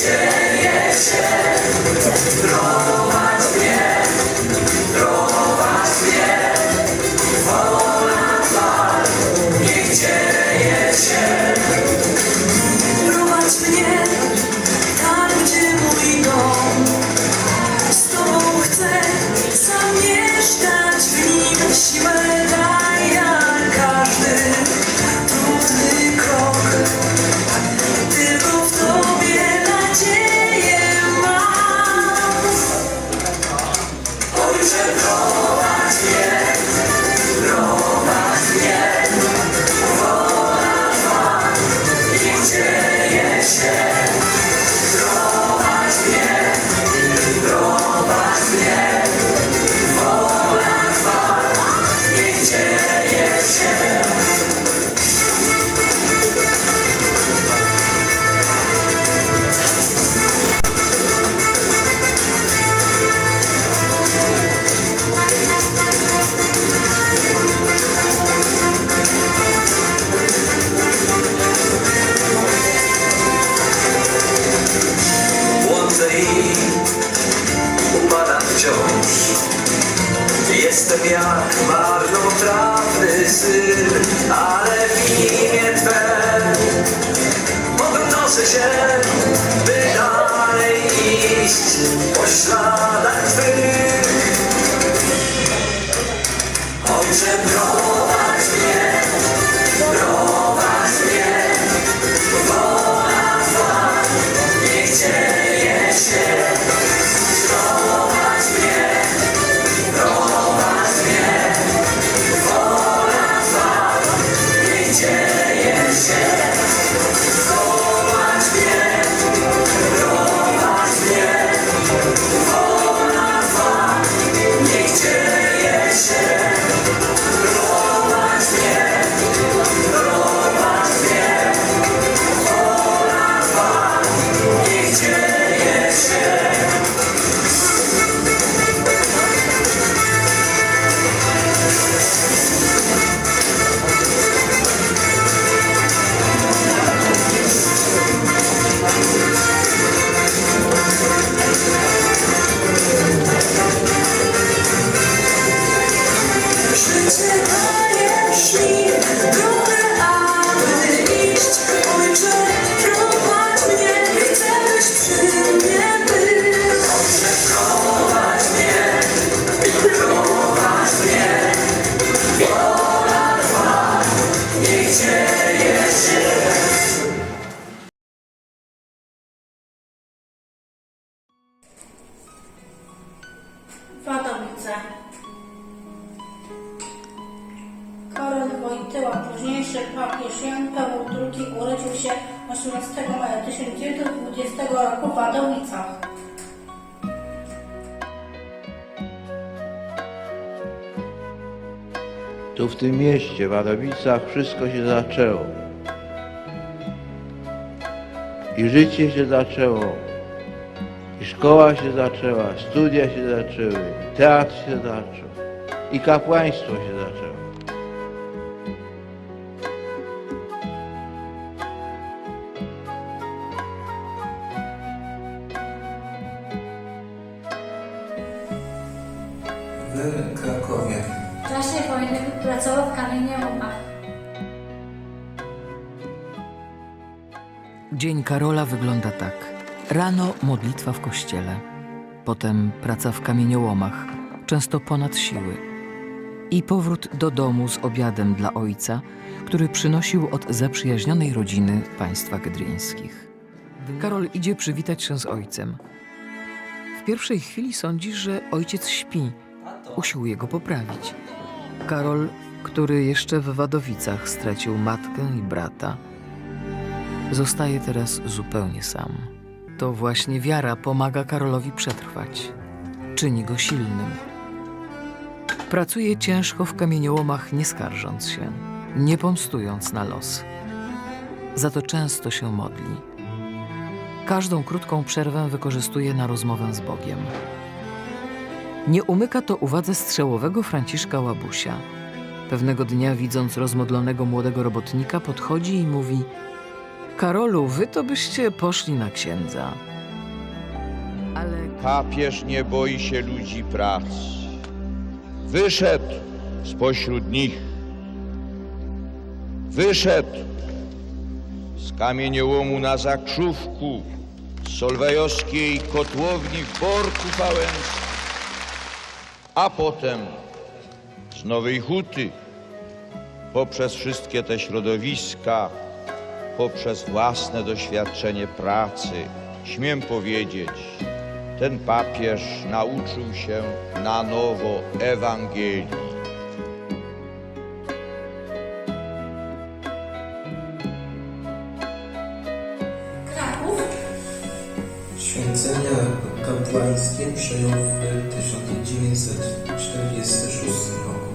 Yeah. W Wadowicach, wszystko się zaczęło. I życie się zaczęło. I szkoła się zaczęła, studia się zaczęły, teatr się zaczął. I kapłaństwo się zaczęło. Karola wygląda tak. Rano modlitwa w kościele, potem praca w kamieniołomach, często ponad siły. I powrót do domu z obiadem dla ojca, który przynosił od zaprzyjaźnionej rodziny państwa gedryńskich. Karol idzie przywitać się z ojcem. W pierwszej chwili sądzi, że ojciec śpi. Usiłuje go poprawić. Karol, który jeszcze w Wadowicach stracił matkę i brata, zostaje teraz zupełnie sam. To właśnie wiara pomaga Karolowi przetrwać. Czyni go silnym. Pracuje ciężko w kamieniołomach, nie skarżąc się, nie pomstując na los. Za to często się modli. Każdą krótką przerwę wykorzystuje na rozmowę z Bogiem. Nie umyka to uwadze strzałowego Franciszka Łabusia. Pewnego dnia, widząc rozmodlonego młodego robotnika, podchodzi i mówi: Karolu, wy to byście poszli na księdza. Ale Papież nie boi się ludzi pracy. Wyszedł spośród nich. Wyszedł z kamieniołomu na Zakrzówku, z solwejowskiej kotłowni w Borku Pałęskim, a potem z Nowej Huty, poprzez wszystkie te środowiska, poprzez własne doświadczenie pracy, śmiem powiedzieć, ten papież nauczył się na nowo Ewangelii. Kraków? Święcenia kapłańskie przejął w 1946 roku.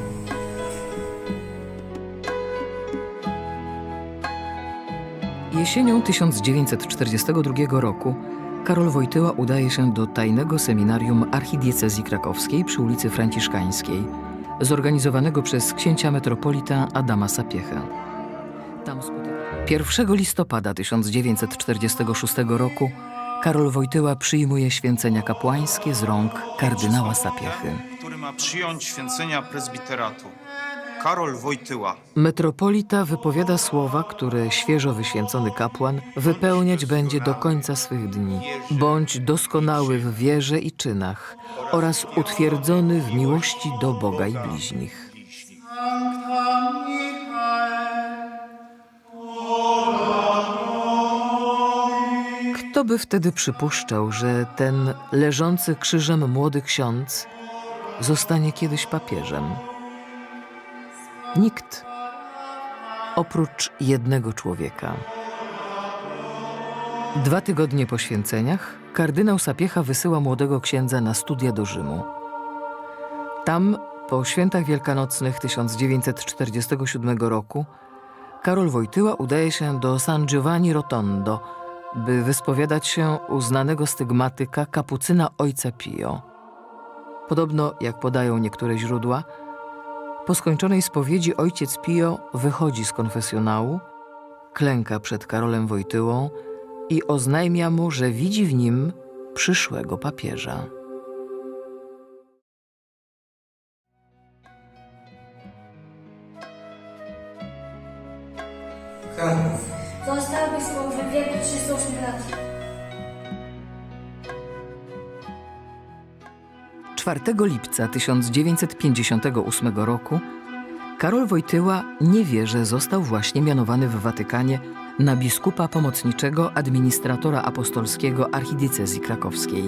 Jesienią 1942 roku Karol Wojtyła udaje się do tajnego seminarium archidiecezji krakowskiej przy ulicy Franciszkańskiej, zorganizowanego przez księcia metropolita Adama Sapiechę. Tam skutek... 1 listopada 1946 roku Karol Wojtyła przyjmuje święcenia kapłańskie z rąk kardynała Sapiechy. który ma przyjąć święcenia prezbiteratu. Karol Wojtyła. Metropolita wypowiada słowa, które świeżo wyświęcony kapłan wypełniać będzie do końca swych dni. Bądź doskonały w wierze i czynach oraz utwierdzony w miłości do Boga i bliźnich. Kto by wtedy przypuszczał, że ten leżący krzyżem młody ksiądz zostanie kiedyś papieżem? Nikt. Oprócz jednego człowieka. Dwa tygodnie po święceniach kardynał Sapiecha wysyła młodego księdza na studia do Rzymu. Tam, po świętach wielkanocnych 1947 roku, Karol Wojtyła udaje się do San Giovanni Rotondo, by wyspowiadać się u znanego stygmatyka kapucyna ojca Pio. Podobno, jak podają niektóre źródła, po skończonej spowiedzi ojciec Pio wychodzi z konfesjonału, klęka przed Karolem Wojtyłą i oznajmia mu, że widzi w nim przyszłego papieża. Kraków. Został biskupem w wieku 308 lat. 4 lipca 1958 roku Karol Wojtyła nie wie, że został właśnie mianowany w Watykanie na biskupa pomocniczego administratora apostolskiego archidiecezji krakowskiej.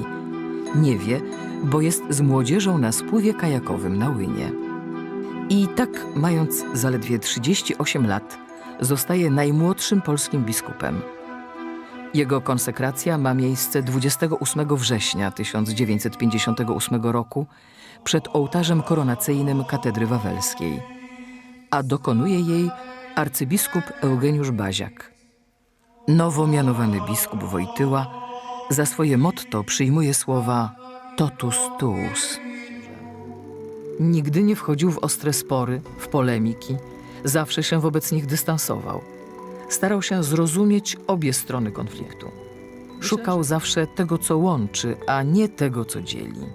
Nie wie, bo jest z młodzieżą na spływie kajakowym na Łynie. I tak, mając zaledwie 38 lat, zostaje najmłodszym polskim biskupem. Jego konsekracja ma miejsce 28 września 1958 roku przed ołtarzem koronacyjnym katedry wawelskiej, a dokonuje jej arcybiskup Eugeniusz Baziak. Nowo mianowany biskup Wojtyła za swoje motto przyjmuje słowa totus tuus. Nigdy nie wchodził w ostre spory, w polemiki, zawsze się wobec nich dystansował. Starał się zrozumieć obie strony konfliktu. Szukał zawsze tego, co łączy, a nie tego, co dzieli.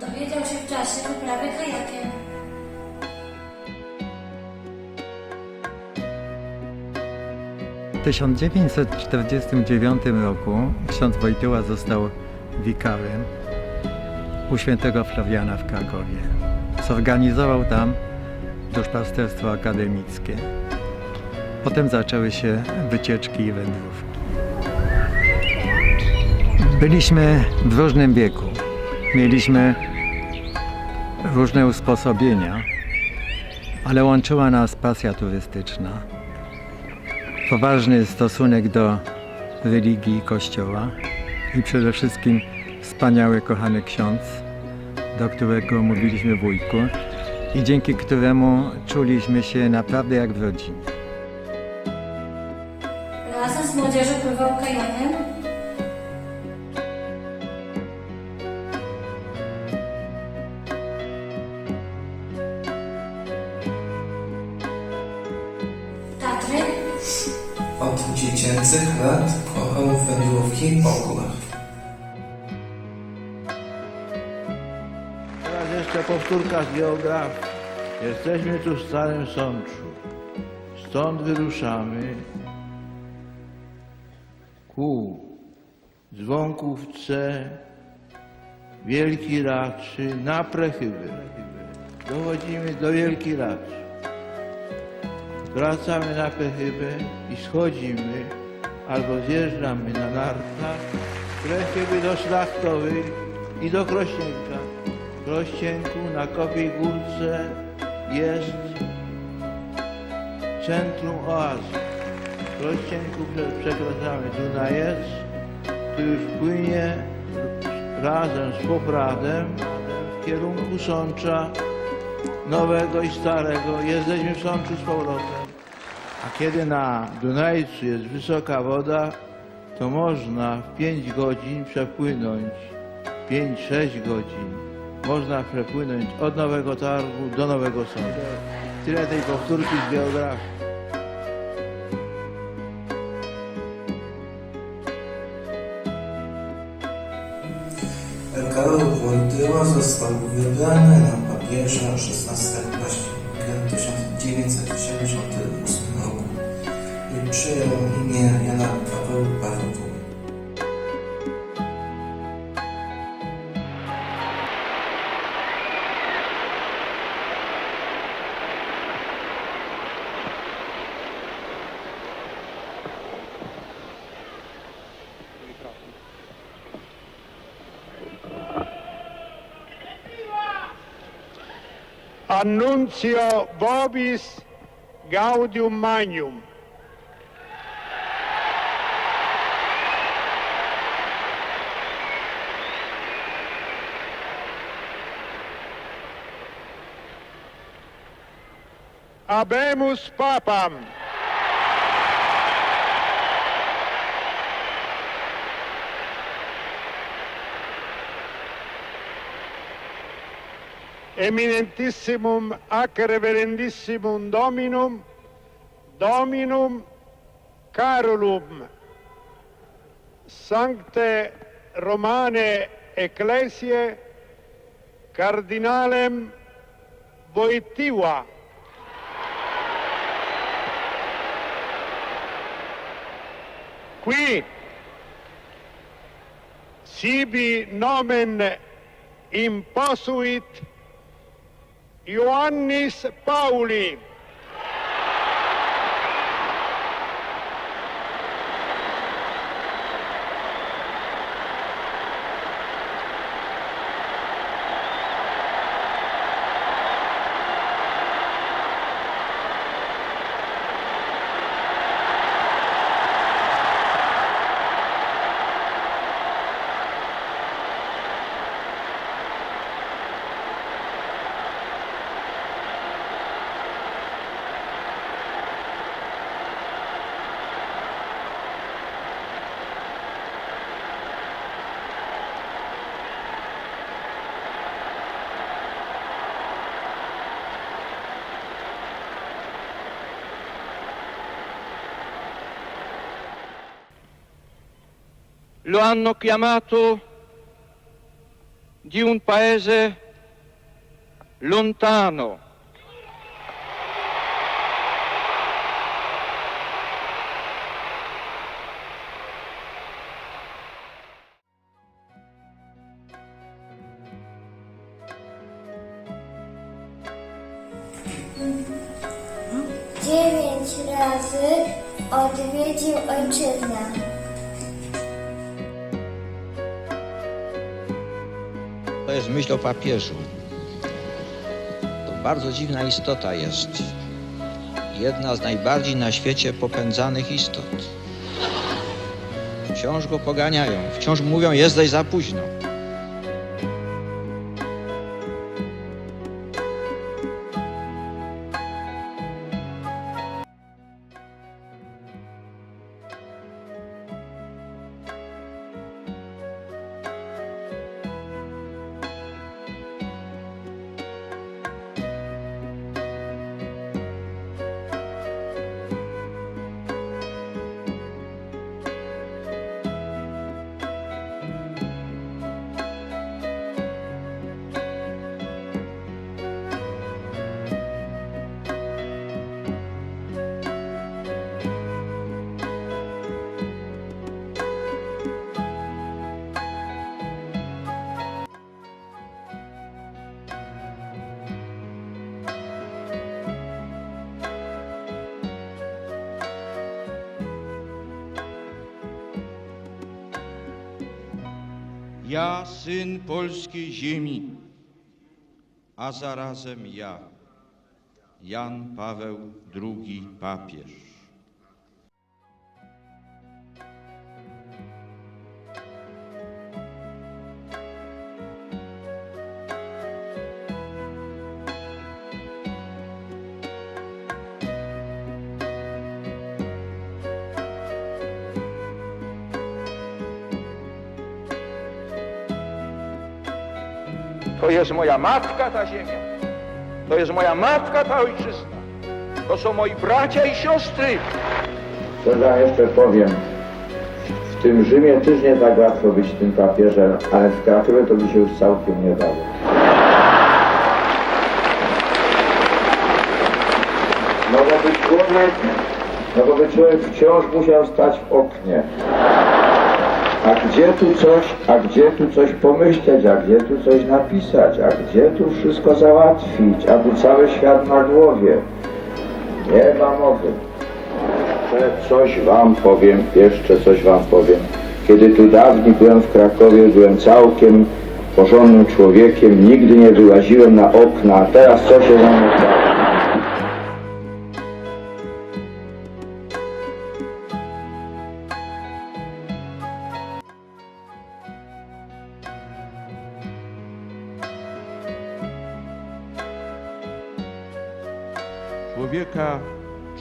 Dowiedział się w czasie kajakiem. W 1949 roku ksiądz Wojtyła został wikarym u świętego Flawiana w Krakowie. Zorganizował tam duszpasterstwo akademickie. Potem zaczęły się wycieczki i wędrówki. Byliśmy w różnym wieku. Mieliśmy różne usposobienia, ale łączyła nas pasja turystyczna. Poważny stosunek do religii i kościoła i przede wszystkim wspaniały, kochany ksiądz, do którego mówiliśmy wujku i dzięki któremu czuliśmy się naprawdę jak w rodzinie. Razem z młodzieżą pływał. Jeszcze powtórka z geografii. Jesteśmy tu w Starym Sączu. Stąd wyruszamy ku Dzwonkówce, Wielki Raczy, na Prechyby. Dochodzimy do Wielki Raczy. Wracamy na Pechybę i schodzimy albo zjeżdżamy na nartach Prechyby do Szlachtowej i do Krościenka. W Krościenku na Kopiej Górce jest centrum oazy. W Krościenku prze- przekraczamy Dunajec, tu już płynie razem z Popradem w kierunku Sącza nowego i starego. Jesteśmy w Sączu z powrotem. A kiedy na Dunajcu jest wysoka woda, to można w 5 godzin przepłynąć, 5-6 godzin, można przepłynąć od Nowego Targu do Nowego Sącza. Tyle tej powtórki z geografii. Karol Wojtyła został wybrany na papieża 16 października 1978 roku przyjął imię Jana Citio vobis gaudium magnum. Habemus papam. eminentissimum ac reverendissimum dominum dominum carolum sancte romane ecclesiae cardinalem Voitiva. Qui sibi nomen imposuit Ioannis Pauli. Lo hanno chiamato di un paese lontano. Dziewięć razy odwiedził ojczyznę. To jest myśl o papieżu. To bardzo dziwna istota jest. Jedna z najbardziej na świecie popędzanych istot. Wciąż go poganiają, wciąż mówią, jesteś za późno. Ja, syn polskiej ziemi, a zarazem ja, Jan Paweł II papież. Jest moja matka ta ziemia. To jest moja matka ta ojczyzna. To są moi bracia i siostry. Co ja jeszcze powiem? W tym Rzymie też nie tak łatwo być tym papieżem, ale w Krakowie to by się już całkiem nie dało. No bo by człowiek, no bo by człowiek wciąż musiał stać w oknie. A gdzie tu coś, a gdzie tu coś pomyśleć, a gdzie tu coś napisać, a gdzie tu wszystko załatwić, a tu cały świat na głowie. Nie ma mowy. Coś wam powiem, jeszcze coś wam powiem. Kiedy tu dawniej byłem w Krakowie, byłem całkiem porządnym człowiekiem, nigdy nie wyłaziłem na okna, a teraz co się ze mną?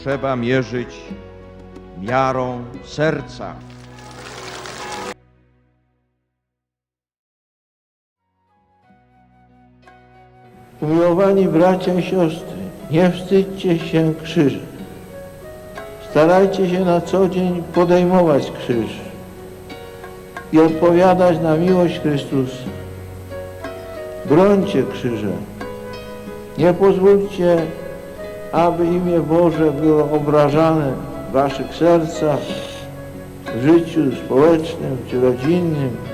Trzeba mierzyć miarą serca. Umiłowani bracia i siostry, nie wstydźcie się krzyża. Starajcie się na co dzień podejmować krzyż i odpowiadać na miłość Chrystusa. Brońcie krzyża. Nie pozwólcie, aby imię Boże było obrażane w waszych sercach, w życiu społecznym czy rodzinnym.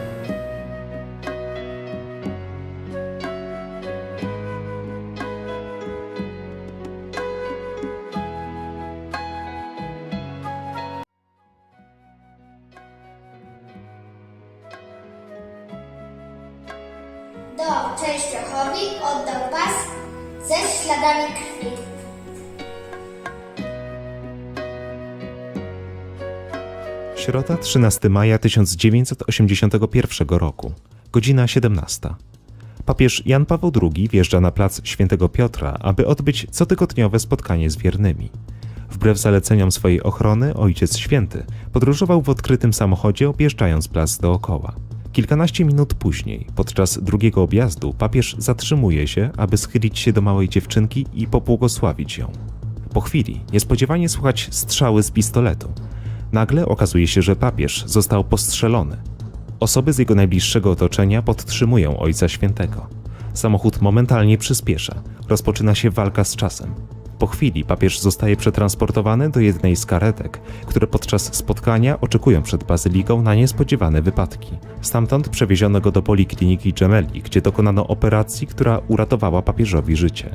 Środa 13 maja 1981 roku, godzina 17. Papież Jan Paweł II wjeżdża na plac Świętego Piotra, aby odbyć cotygodniowe spotkanie z wiernymi. Wbrew zaleceniom swojej ochrony, Ojciec Święty podróżował w odkrytym samochodzie, objeżdżając plac dookoła. Kilkanaście minut później, podczas drugiego objazdu, papież zatrzymuje się, aby schylić się do małej dziewczynki i pobłogosławić ją. Po chwili niespodziewanie słychać strzały z pistoletu. Nagle okazuje się, że papież został postrzelony. Osoby z jego najbliższego otoczenia podtrzymują Ojca Świętego. Samochód momentalnie przyspiesza. Rozpoczyna się walka z czasem. Po chwili papież zostaje przetransportowany do jednej z karetek, które podczas spotkania oczekują przed bazyliką na niespodziewane wypadki. Stamtąd przewieziono go do polikliniki Gemelli, gdzie dokonano operacji, która uratowała papieżowi życie.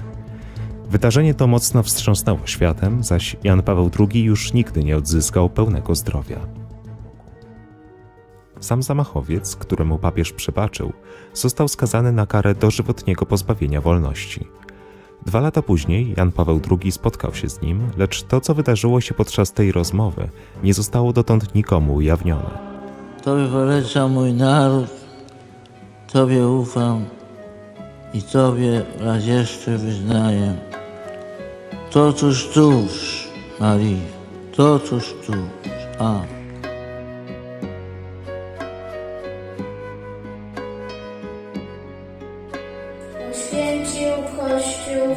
Wydarzenie to mocno wstrząsnęło światem, zaś Jan Paweł II już nigdy nie odzyskał pełnego zdrowia. Sam zamachowiec, któremu papież przebaczył, został skazany na karę dożywotniego pozbawienia wolności. Dwa lata później Jan Paweł II spotkał się z nim, lecz to, co wydarzyło się podczas tej rozmowy, nie zostało dotąd nikomu ujawnione. Tobie polecam mój naród, Tobie ufam i Tobie raz jeszcze wyznaję. To tuż tuż, Marii, to tuż tuż. A. Uświęcił Kościół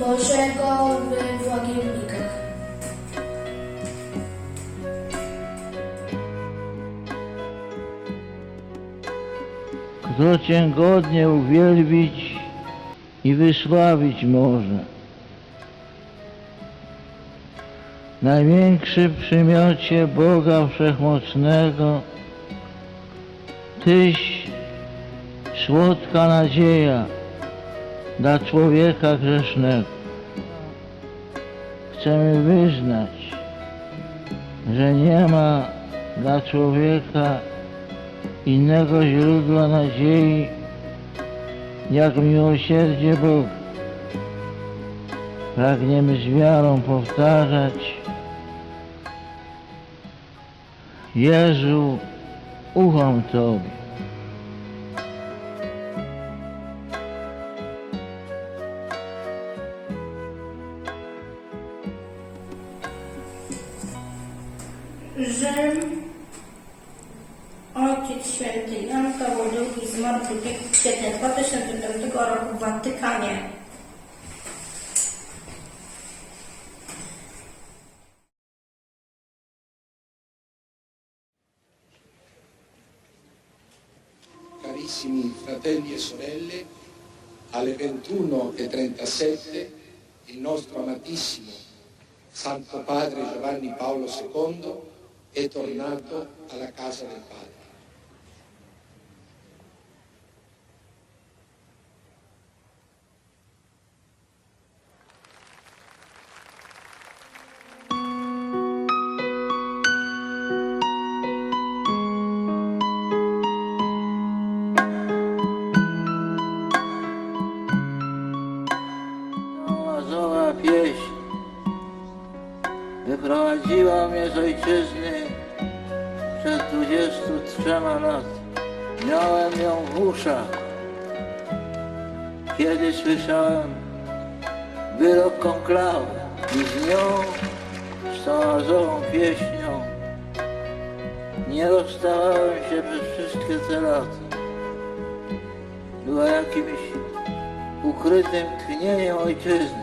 Bożego w Włagiernikach. Kto Cię godnie uwielbić i wysławić może. Największy przymiocie Boga Wszechmocnego, Tyś słodka nadzieja dla człowieka grzesznego. Chcemy wyznać, że nie ma dla człowieka innego źródła nadziei jak miłosierdzie Boga. Pragniemy z wiarą powtarzać Jezu, ufam Tobie. 21.37 il nostro amatissimo Santo Padre Giovanni Paolo II è tornato alla casa del Padre. Uszach, kiedy słyszałem wyrok konklawy i z nią, z tą pieśnią, nie rozstawałem się przez wszystkie te lata. Była jakimś ukrytym tchnieniem ojczyzny.